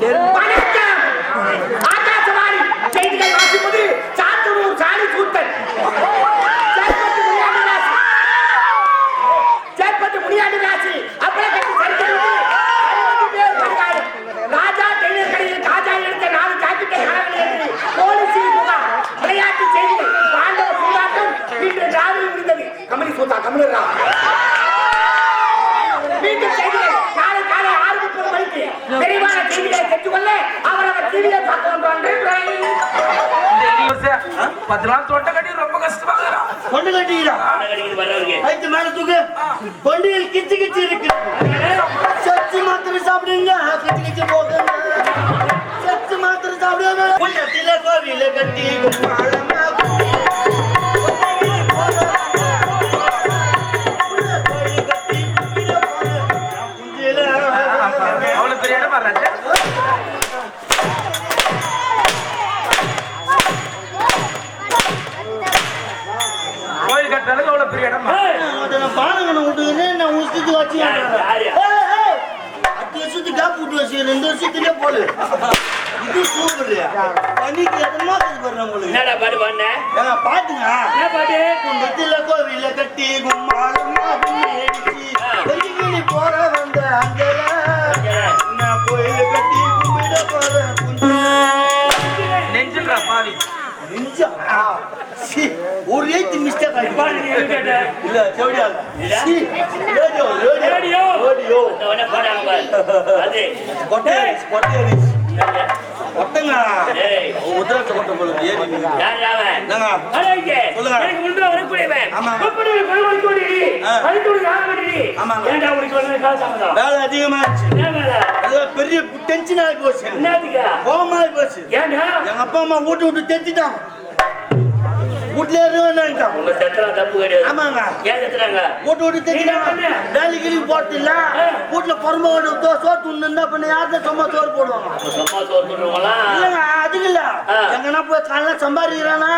টের ரொம்ப கஷ்டமாகிறா கொண்டு கட்டிக்கிறா. ஐந்து மேல தூக்கு. கொண்டியில் கிச்சு கிச்சு இருக்கு. சச்சு மாத்திரை சாப்பிடுங்க. கிச்சு கிச்சு போகுங்க சச்சு மாத்திரை சாப்பிடுங்க. கோவில கட்டி கும்மாளமா பெரிய இடம் பானங்கனை விட்டுக்கிறேன் நான் உசுத்து வச்சு? அஞ்சு வருஷத்துக்கு கேப் விட்டு வச்சு ரெண்டு வருஷத்துலயே போல இது சூப்பர். எதமா பாரு நம்மளுக்கு என்னடா பாட்டு ஏங்க பாட்டுங்க. என்ன பாட்டு? குண்டத்தில கோவில கட்டி வெளியில போற வந்த நான் கோயில கட்டி கும்பிட போற பாவி நெஞ்சா? சி ஒரு ஏத்தி மிஸ்டேக்? இல்ல C radio radio. Radio radio இந்த உடனே போடாங்க பாரு. அது கொட்டை கொட்டை கொட்டைங்க ஏய், உதிரத்தை கொட்டை போல ஏறி நின்னு. யார் அவன்? என்னங்க? அட இங்க. சொல்லுங்க. எனக்கு முன்பே வரக்கூடியவன். ஆமாங்க. முப்பது கொலை வலிக்கோடி. ஆ. வலிக்கோடி யார் வலிக்கோடி? ஆமாங்க. ஏன்டா உனக்கு வந்து காசு சம்மதம்? வேலை அதிகமாச்சு என்ன வேலை? அது பெரிய டென்ஷன் ஆகி போச்சு ஏன்டா? எங்க அப்பா அம்மா வீட்டு விட்டு தெரிஞ்சுட்டாங்க உங்க தப்பு கிடையாது. ஆமாங்க ஏன்? வீட்டு பண்ண? வேலைக்கு ஆ. வீட்டுல பொறுமை சோத்து என்ன பண்ண யார்தான் சும்மா சோறு போடுவாங்க சும்மா சோறு போடுறவங்களாம் இல்லங்க அதுக்கு இல்ல. எங்கன்னா போய் காலைல சம்பாதிக்கிறானா.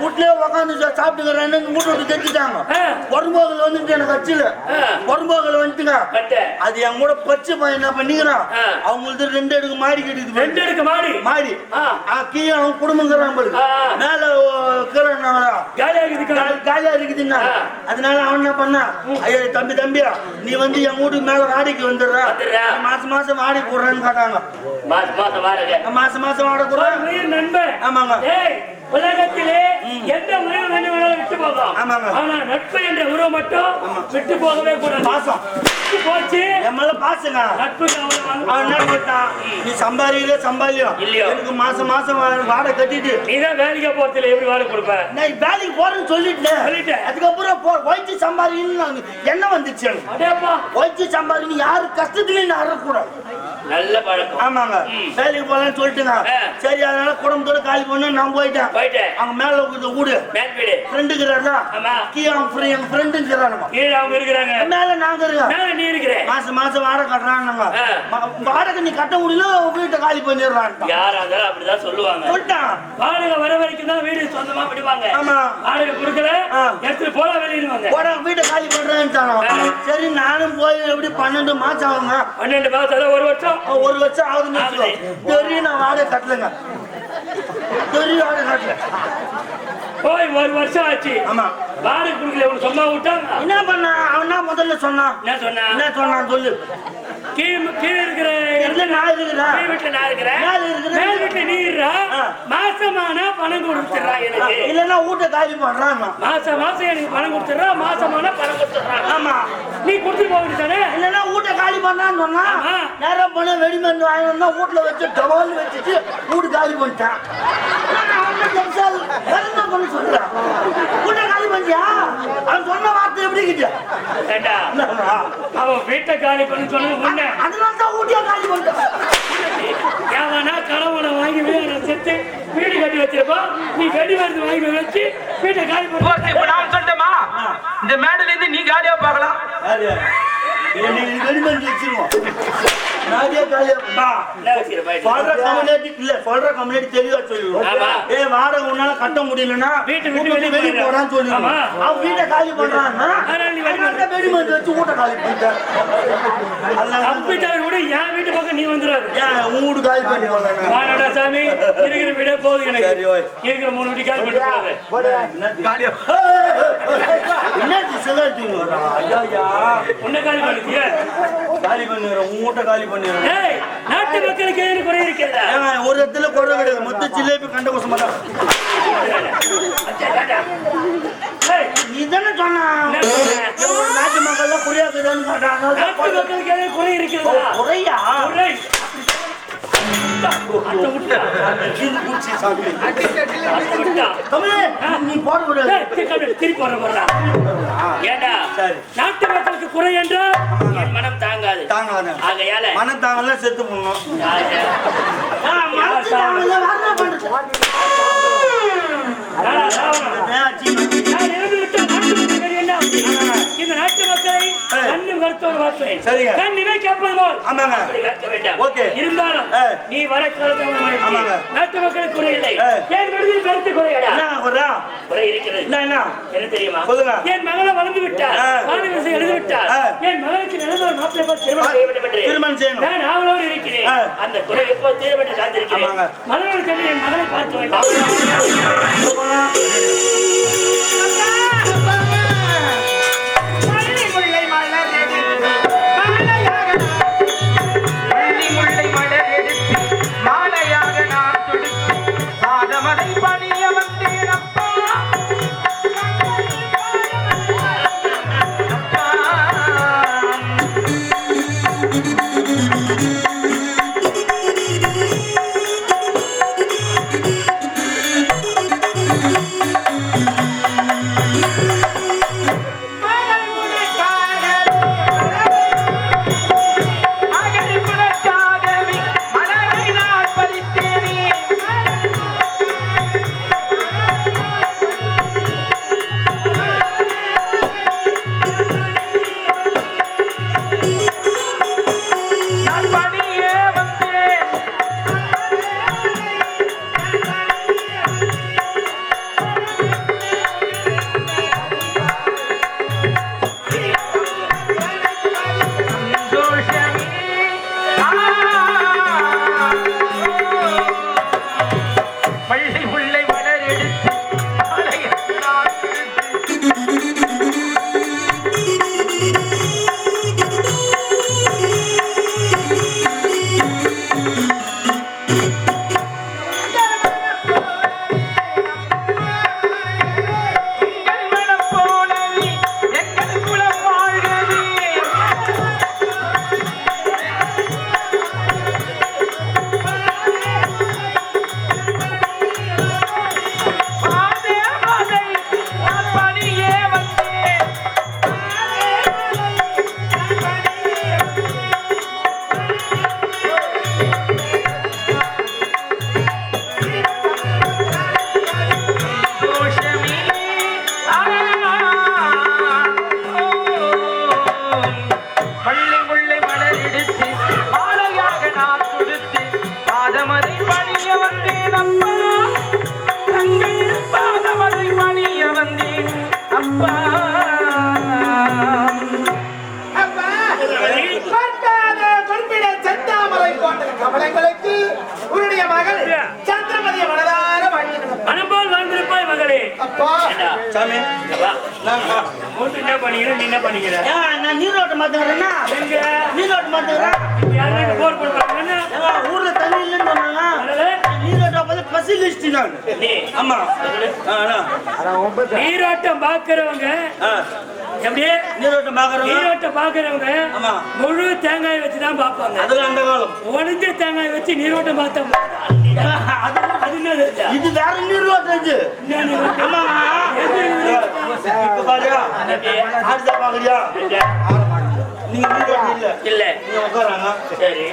வீட்லயே உட்காந்து சாப்பிட்டுக்கிறான்னு வீட்டு விட்டு தெரிஞ்சுட்டாங்க. பொறும்போகல் வந்துட்டு எனக்கு ஆ. பொறும்போகல் வந்துட்டுங்க. அது என் கூட பச்சை பையன் என்ன பண்ணிக்கிறான். அவங்களுக்கு ரெண்டு அடுக்கு மாடி கட்டிக்குது ரெண்டு அடுக்கு மாடி. மாடி கீழே அவன் குடும்பங்கிறான். மேல இருக்கிறான் காலியா இருக்குதுக்கா? காலியா இருக்குதுன்னா. அதனால அவன் என்ன பண்ணான் ஐயோ தம்பி தம்பியா நீ வந்து என் வீட்டுக்கு மேல வாடகைக்கு வந்துடுற. மாசம் மாசம் வாடகை போடுறேன்னு கேட்டாங்க மாசம் மாசம் வாடகை. மாசம் மாசம் வாடகை போடுறேன் நண்பன். ஆமாங்க உலகத்திலே எந்த உறவு வேண்டுமானாலும் விட்டு போகலாம். ஆமாங்க. ஆனா நட்பு என்ற உறவு மட்டும் விட்டு போகவே கூடாது. பாசம். விட்டு போச்சு. என் மேல பாசுங்க. வாங்க- என்ன நீ சம்பாதிக்கல சம்பாதியோ இல்லையோ. எனக்கு மாசம் மாசம் வாடகை கட்டிட்டு. நீதான் வேலைக்கு போறதுல எப்படி வாடகை கொடுப்ப? நான் வேலைக்கு போறேன்னு சொல்லிட்டேன். சொல்லிட்டேன். அதுக்கப்புறம் போ ஒய்ச்சி சம்பாதிக்கணும்னு நான் என்ன வந்துச்சு அடேப்பா. ஒய்ச்சி சம்பாதிக்கணும். யாரு கஷ்டத்துலயும் நான் அறக்கூடாது நல்ல பழக்கம். ஆமாங்க. வேலைக்கு போகலான்னு சொல்லிட்டுங்க. சரி அதனால குடும்பத்தோட காலி பண்ண நான் போயிட்டேன். போயிட்டேன் அங்க மேல இருக்கிற வீடு. மேல் வீடு. ஃப்ரெண்டுங்கிறாரா ஆமா. கீழே அவங்க ஃப்ரெண்ட் எங்க ஃப்ரெண்டுங்கிறானுங்க கீழே அவங்க இருக்கிறாங்க. மேல நாங்க இருக்கோம் மேல நீ இருக்கிற. மாசம் மாசம் வாடகை கட்டுறானுங்க வாடகை நீ கட்ட முடியல வீட்டை காலி பண்ணிடுறான் யாரா இருந்தாலும் அப்படிதான் சொல்லுவாங்க. சொல்லிட்டான். வாடகை வர வரைக்கும் தான் வீடு சொந்தமா விடுவாங்க. ஆமா. வாடகை கொடுக்கல. எடுத்துட்டு போல வெளியிடுவாங்க போடா வீட்டை காலி பண்றேன்ட்டானோ ஆ. சரி நானும் போய் எப்படி பன்னெண்டு மாசம் ஆகுங்க? பன்னெண்டு மாசம் ஒரு வருஷம். ஒரு வருஷம் ஆகுதுன்னு. தெரியும் நான் வாடகை கட்டலைங்க. தெரியும் வாடகை கட்டல போய் ஒரு வருஷம் ஆச்சு. ஆமா. வாடகை கொடுக்கல உனக்கு சும்மா விட்டாங்க என்ன பண்ண? அவன் முதல்ல சொன்னான். என்ன சொன்னா? என்ன சொன்னான் சொல்லு. கீழ் கீழ் இருக்கிற இல்ல நான் இருக்கிறேன் கீழ் வீட்டுல நான் இருக்கிறேன் மேல வீட்டுல நீ இருறா ஆ. மாசமானா பணம் கொடுத்துறா எனக்கு. இல்லன்னா வீட்டை காலி பண்றான். மாசம் மாசம் எனக்கு பணம் கொடுத்துறா மாசமானா பணம் கொடுத்துறா ஆமா. நீ கொடுத்துட்டு போக வேண்டியதானே இல்லன்னா வீட்டை காலி பண்ணான்னு சொன்னா. நேரம் பண்ண வெடிமருந்து வாங்கி வந்தா வீட்டுல வச்சு டபால் வச்சுட்டு வீடு காலி பண்ணிட்டான். பண்ண சொல்றேன் வீட்டை காலி பண்ணியா? அவன் சொன்ன வார்த்தை எப்படி இருக்குது ஏண்டா? அவன் வீட்டை காலி பண்ணி சொன்னது முன்ன அதனால தான் ஊட்டியா காலி பண்ணிட்டான் எவனா கணவனை வாங்கி வீட செத்து வீடு கட்டி வச்சிருப்பா நீ வெடி மருந்து வாங்கி வச்சு வீட்டை காலி ஓகே, இப்ப பண்ணி நான் சொல்லட்டுமா? இந்த மேடையில இருந்து நீ காலியா பார்க்கலாம்? இன்னைக்கு ரெடி பண்ணி வச்சிருவோம். சொல்ற கம்யூனிட்டி இல்ல சொல்ற கம்யூனிட்டி தெளிவா சொல்லுவோம் ஆமா. ஏ வாடகை உன்னால கட்ட முடியலன்னா வீட்டை விட்டு வெளிய சொல்லுவோம் ஆமா. அவன் வீட்டை காலி பண்றான்னா அதனால நீ வெளிய அதனால வெடி மருந்து வச்சு வீட்டை காலி பண்ணிட்டேன் தப்பிட்டாலும் கூட என் வீட்டு பக்கம் நீ வந்துடாது ஏன் உன் வீடு காலி பண்ணி? வாடா சாமி. இருக்கிற வீடே போதும் எனக்கு. இருக்கிற மூணு வீட்டு கால் பண்ணி என்ன ஐயா ஐயா. உன்னை காலி பண்ணிட்டியா? காலி பண்ணிடுறேன் உன் வீட்டை காலி பண்ணிடுறேன். நாட்டு மக்களுக்கு ஏன் குறை இருக்கிறதா? ஒரு இடத்துல குறை கிடையாது. மொத்த ஜிலேபி கண்ட கோசமா தான் ஏய், நீ தானே சொன்ன? நாட்டு மக்கள் குறையாக்குதான்னு நாட்டு சொல்றாங்க மக்களுக்கு ஏன் குறை இருக்கிறதா? குறையா? குறை. நீ போடக்கூடாது ஏய், திருப்பி திருப்பி வர போறா ஏண்டா நாட்டு மக்களுக்கு குறை என்றால் என் மனம் தாங்காது தாங்காத ஆகையால மனம் தாங்கலாம் செத்து போடணும் நான் இறந்து இந்த நாட்டு மக்களை ஏய். கண்ணு மருத்துவர் வார்த்தை சரிங்க. கண் இமை கேட்பது போல் ஆமாங்க. ஓகே. இருந்தாலும். நீ வர காலத்தில். நாட்டு மக்களுக்கு. என் விடுதலை கருத்து குறை இருக்கிறது என்ன என்ன என்ன தெரியுமா சொல்லுங்க. என் மகளை வளர்ந்து விட்டார் ஆ. வாலிபத்தை எழுதி விட்டார். என் மகளுக்கு நல்ல ஒரு மாப்பிள்ளை பார்த்து திருமணம் செய்ய வேண்டும் என்று திருமணம் செய்யணும் நான் ஆவலோடு இருக்கிறேன் ஆ. அந்த குறை எப்போ காத்திருக்கிறேன் சென்று என் மகளை பார்த்து வேண்டும் அப்பா. சாமி. மூட்டு என்ன பண்ணிக்கிற? நீ என்ன பண்ணிக்கிற? நான் நீரோட்டம் மாத்துக்கிறேன்னா எங்க? நீரோட்டம் யாருமே போர் பண்ணுறாங்க ஊர்ல தண்ணி இல்லைன்னு சொன்னாங்க நீரோட்டம் பார்த்து பசி லிஸ்ட் நான். ஆமா. நீரோட்டம் பாக்குறவங்க ஆ, எப்படியே நீரோட்டம் பாக்குறவங்க நீரோட்டம் பாக்குறவங்க. முழு தேங்காய் வச்சு தான் பார்ப்பாங்க. அதுல அந்த காலம். உடஞ்ச தேங்காய் வச்சு நீரோட்டம் பார்த்தா அது அது என்ன தெரிஞ்சா? இது வேற நீரோட்டம் இது? நீங்க நீரோட்டம் இல்ல. இல்ல. நீங்க உட்காராங்க. சரி.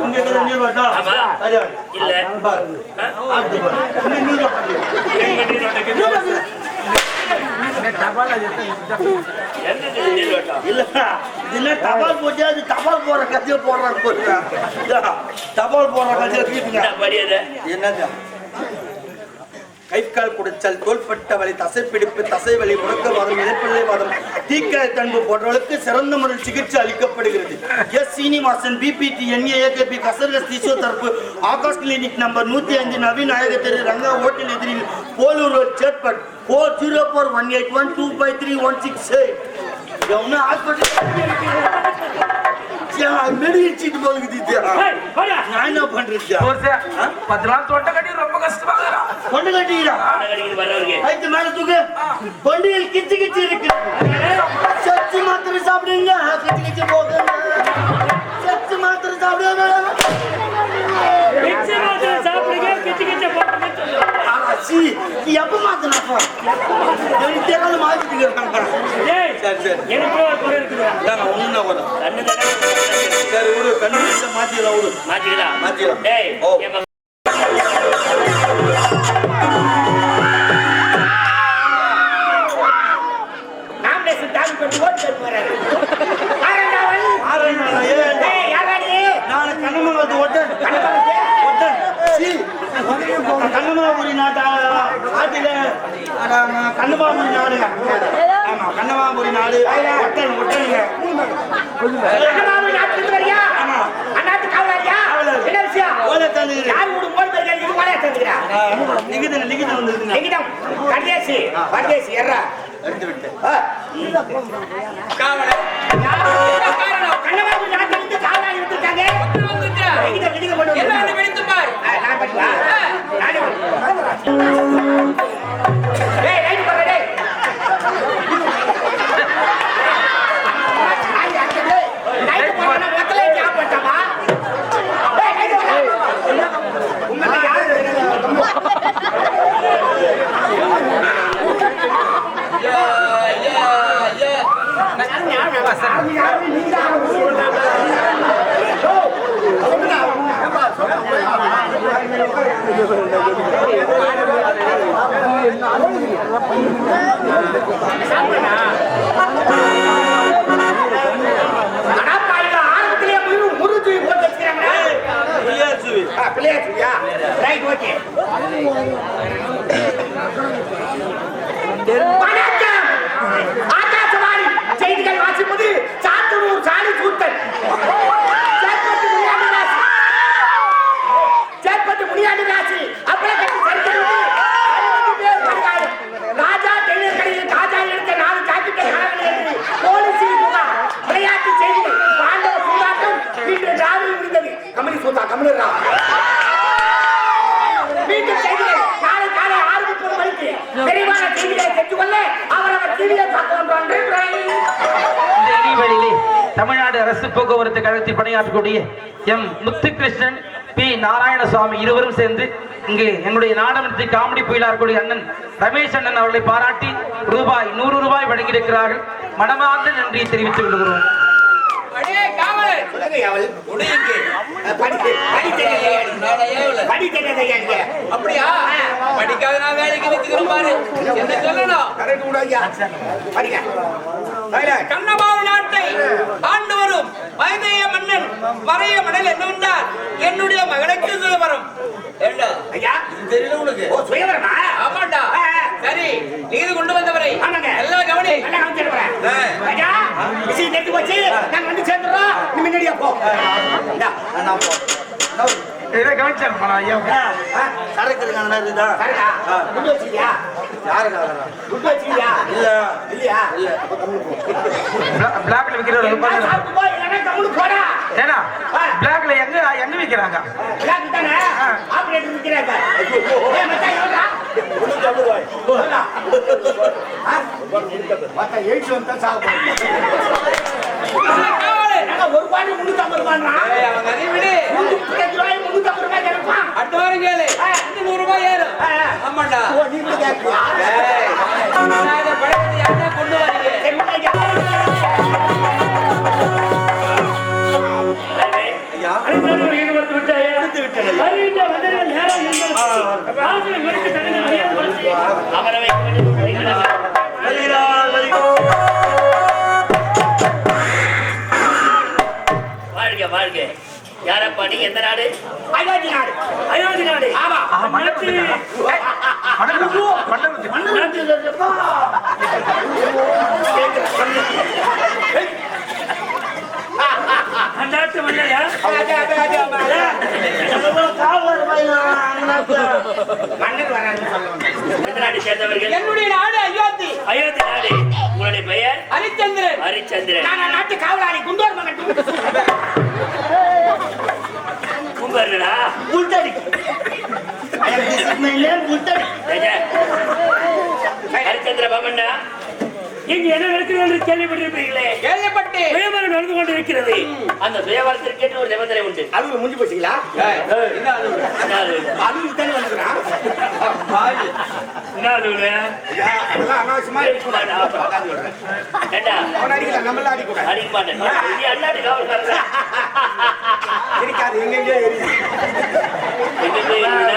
உங்க நீரோட்டம். ஆமா. இல்ல. நீரோட்டம் நீரோட்டம் இருக்குது? என்னது இது நீள்வட்டம்? இல்ல இது தபால் போட்டு அது தபால் போற கதையை போடுறாங்க தபால் போடுற கதையை என்னது கை கால் குடைச்சல் தோள்பட்ட வலி தசைப்பிடிப்பு தசை வலி முடக்கவாதம் இடைப்பள்ளை வாதம் தீக்காய தன்பு போன்றவர்களுக்கு சிறந்த முறையில் சிகிச்சை அளிக்கப்படுகிறது. எஸ் சீனிவாசன் பிபிடி என்ஏஏகேபி ஏகேபி கசர்கஸ் பிசியோதெரபி ஆகாஷ் கிளினிக் நம்பர் நூத்தி அஞ்சு நவீன் நாயக தெரு ரங்கா ஹோட்டல் எதிரில் Polur road Chetpet four zero four one eight one two five three one six eight ஒன்றும் ஹாஸ்பிட்டல் மெடிக்கல் சீட்டு போகுது. நான் என்ன பண்றது? பத்து நாள் தோட்டம் கட்டி ரொம்ப கஷ்டமாகறா கொண்டு கட்டிக்கிறா. கைத்து மேல தூக்கு. தொண்டையில் கிச்சு கிச்சு இருக்கு. சத்து மாத்திரை சாப்பிடுங்க. கிச்சு கிச்சு போகுங்க சத்து மாத்திரை சாப்பிடுங்க. மிக்ஸி மாத்திரை சாப்பிடுங்க, கிச்சு கிச்சு போட்டுங்க சி எப்ப மாத்தினப்பா எனக்கு தெரியாத மாத்திட்டு ஏய், சரி சரி. எனக்கும் ஒரு குறை கண்ணு தானே சரி விடு கண்ணு மாத்திடலாம் விடு. ஏய், ஓ. கண்ணமாபுரி நாட்டா? ஆட்டில கண்ணமாபுரி நாடு. ஆமா கண்ணமாபுரி நாடு? காவலாரி. வந்திருக்குங்க. எங்கிட்டம்? கண்டேசி, பரதேசி, எர்ரா. ஆ. யார் காரணம்? கண்ணமாபுரி நாட்டிலிருந்து காவலாரி வந்திருக்காங்க. எங்கிட்டம், எங்கிட்டம் கொண்டு வந்து ஆ, நான் படிப்பா? நானே. ஏய், லைட் போடுறா, டேய். லைட் போடுறா, பக்கத்துல கழகத்தில் பணியாற்றக்கூடிய எம் முத்துகிருஷ்ணன் பி. நாராயணசுவாமி இருவரும் சேர்ந்து இங்கே எங்களுடைய நாடகத்தை காமெடி புயலா இருக்கக்கூடிய அண்ணன் ரமேஷ் அண்ணன் அவர்களை பாராட்டி ரூபாய் நூறு ரூபாய் வழங்கியிருக்கிறார்கள். மனமார்ந்த நன்றியை தெரிவித்துக் கொள்கிறோம். அப்படியா? படிக்காத நான் வேலைக்கு நிற்கிறோம் பாரு. என்ன சொல்லணும்? கரெக்ட் நாட்டை ஆண்டு வரும் வைதேய மன்னன் மறைய மணல் என்னவென்றால் என்னுடைய மகனுக்கு சுயவரம் தெரியல உனக்கு ஓ சுயவரமா ஆமாண்டா. சரி நீர் கொண்டு வந்தவரை ஆமாங்க. எல்லாம் கவனி. ஆ. ஐயா, விஷயம் தெரிஞ்சு போச்சு. நாங்க வந்து சேர்ந்துடுறோம். நீ முன்னாடியே போ. நான் போ இதை கவனிச்சாங்க ஐயா ஆ, சரக்கு இருக்காங்க இதுதா சரிடா. ஆ. துட்டு வச்சிருக்கியா? யாருக்காக துட்டு வச்சிருக்கியா? இல்ல இல்லையா? இல்ல பிளாக்ல. ஏன்னா எங்க எங்க தானே? ஆபரேட்டர்? ஒரு பாட்டு முன்னூத்தி ஐம்பது ரூபாய் முன்னூத்தி ரூபாய் கிடைப்பான். அடுத்த வாரம் கேளு நூறு ரூபாய் ஏறும். ஆமாண்டா. நீ கொண்டு வரீங்க சரி, வாழ்க யாரப்பா நீ எந்த நாடு அயோத்தி நாடு அயோத்தி நாடு ஆமா. எந்த நாட்டை சேர்ந்தவர்கள் என்னுடைய நாடு அயோத்தி அயோத்தி நாடு உங்களுடைய பெயர் ஹரிச்சந்திரன் ஹரிச்சந்திரன் நான் நாட்டு காவலாளி குண்டோர் மகன் கும்பர்ணனா முட்டடி இங்க என்ன நடக்கிறது என்று கேள்விப்பட்டிருப்பீங்களே கேள்விப்பட்டு சுயவரம் நடந்து கொண்டிருக்கிறது. அந்த சுயவரத்திற்கு ஒரு நிபந்தனை உண்டு. அது முடிஞ்சு போச்சுங்களா? அது? என்ன உள்ள? அதெல்லாம் அனாவசியமா இருக்கக்கூடாது அதான் சொல்றேன். ஏண்டா, அவன் அடிக்கல நம்மள அடிக்கூடாது அடிக்க மாட்டேன். நீ அண்ணாட்டு காவல்காரன் இருக்காது எங்கெங்கே எரியுது எங்க போய் இருக்கிற?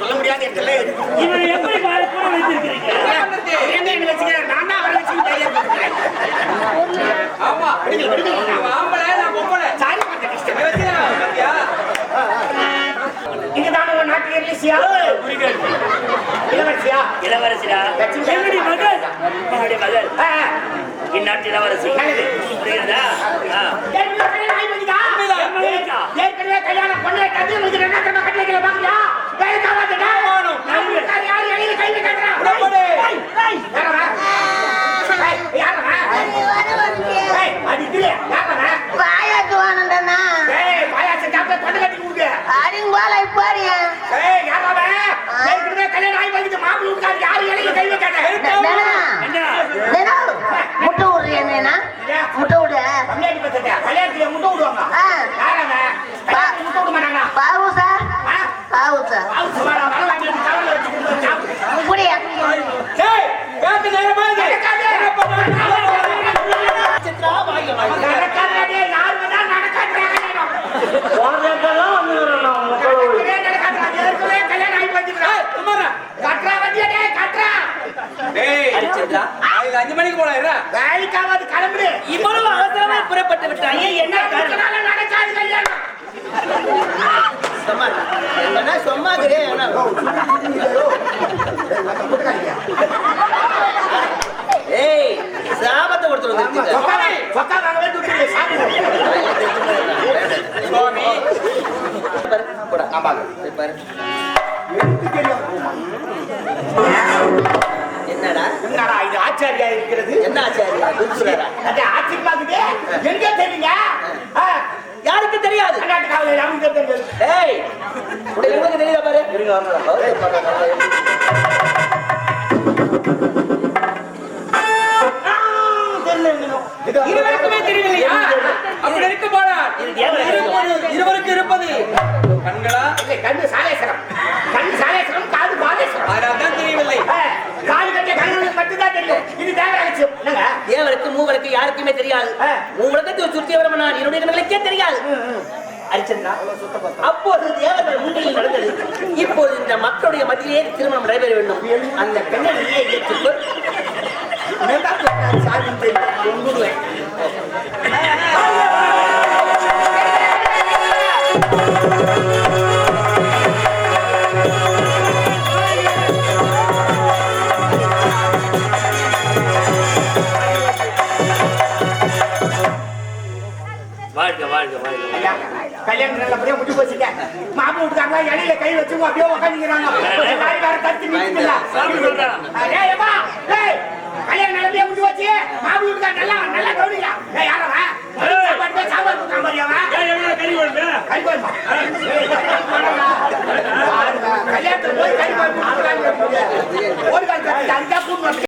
சொல்ல முடியாத இடத்துல எரியுது இவனை எப்படி பாரு கூட வைத்திருக்கிறீங்க? என்ன வச்சுக்கிறேன் நான் தான் அவரை வச்சு தைரியம் கொடுக்குறேன். ஆமா இவன் ஆம்பளை நான் பொம்பளை சாரி பண்ண கஷ்டம் இவன் பாத்தியா? இளவரசியா இளவரசியா? இளவரசிடா? என்னுடைய மகள்? என்னுடைய மகள்? இந்நாட்டு இளவரசி. புரியுதா. ஏற்கனவே கல்யாணம் பண்ண கட்டி தெரியுமா கட்டில பாக்குறியா ஆகாதுடா. நான் வீட்டுக்காரி யாரு இடையில கை வைக்காதடா. உடம்படி. ஏய், ஏய், யாரவன்? ஏய், யாரவன்? ஏய், அது இது, யாரவன்? பாயாக்குவானண்டனா ஏய், பாயாசம் சாப்பிட்டு தொண்டை கொடுங்க. அடிங்கோலை பாரியா ஏய், கல்யாணம் ஆகி மாப்பிள்ளை யாரு கை வைக்காத. என்ன முட்டை விடுறியா முட்டை விடு? கல்யாணத்துல முட்டை விடுவாங்க. ஆ. யாரவன்? கல்யாணத்துக்கு முட்டை விட மாட்டாங்களா? பாவு சார் ஆ? பாவு சார் அவங்க சொல்றாங்க, வரலாற்று எடுத்து தவறுல வச்சு கொடுத்து சாப்பிடு. இப்படியா ஏய், பேட்டு நேரமா இது. நடக்காதே, யார் வந்தா நடக்காதுடா. போறதெல்லாம் வந்துடுறேன் நான் மக்களோடு நடக்கவே நடக்காதுடா. ஏற்கனவே கல்யாணம் ஆகி போச்சுடா. ஏய், சும்மாடா. கட்டுறா வண்டியை டேய், கட்டுறா. டேய், நாளைக்கு அஞ்சு மணிக்கு போலாம் இருடா. வேலைக்காவது கிளம்புடு. இவ்வளவு அவசரமா புறப்பட்டு விட்டாங்க என்ன நடக்கனால நடக்காது கல்யாணம். ஏய் இருவருக்குமே தெரியவில்லையா? அப்படி இருக்க போறார் இருவருக்கு இருப்பது. கண்களா? இல்லை, கண்ணு சாலேஸ்வரம். கண்ணு சாலேஸ்வரம் காது பாலேஸ்வரம். அதனால தான் தெரியவில்லை. காது கட்டிய மட்டும்தான் தெரியும். இது தேவராட்சியம் என்னங்க? தேவருக்கு மூவருக்கு யாருக்குமே தெரியாது. மூவருக்கு சுற்றி வர நான் என்னுடைய கண்களுக்கே தெரியாது. அரிச்சந்திரா அப்போது தேவர்கள் முன்னிலையில் நடந்தது. இப்போது இந்த மக்களுடைய மத்தியிலே திருமணம் நடைபெற வேண்டும். அந்த பெண்ணை ஏற்றுக்கொள். சாதி தெரியும் கல்யாணம் நல்லபடியா முடிஞ்சு போச்சுங்க மாப்பிள்ளை வீட்டுக்காரங்க இடையில கை வச்சு அப்படியே உட்காந்துக்கிறாங்க வேற தடுத்து ஏய், கல்யாணம் நல்லபடியா முடிஞ்சு போச்சு. மாப்பிள்ளை வீட்டுக்காரர் நல்லா நல்லா கவனிக்கலாம் யாரவன்? சாப்பாடு கொடுக்காம கல்யாணத்துக்கு போய் கொடுக்குறாங்க. ஒரு கால்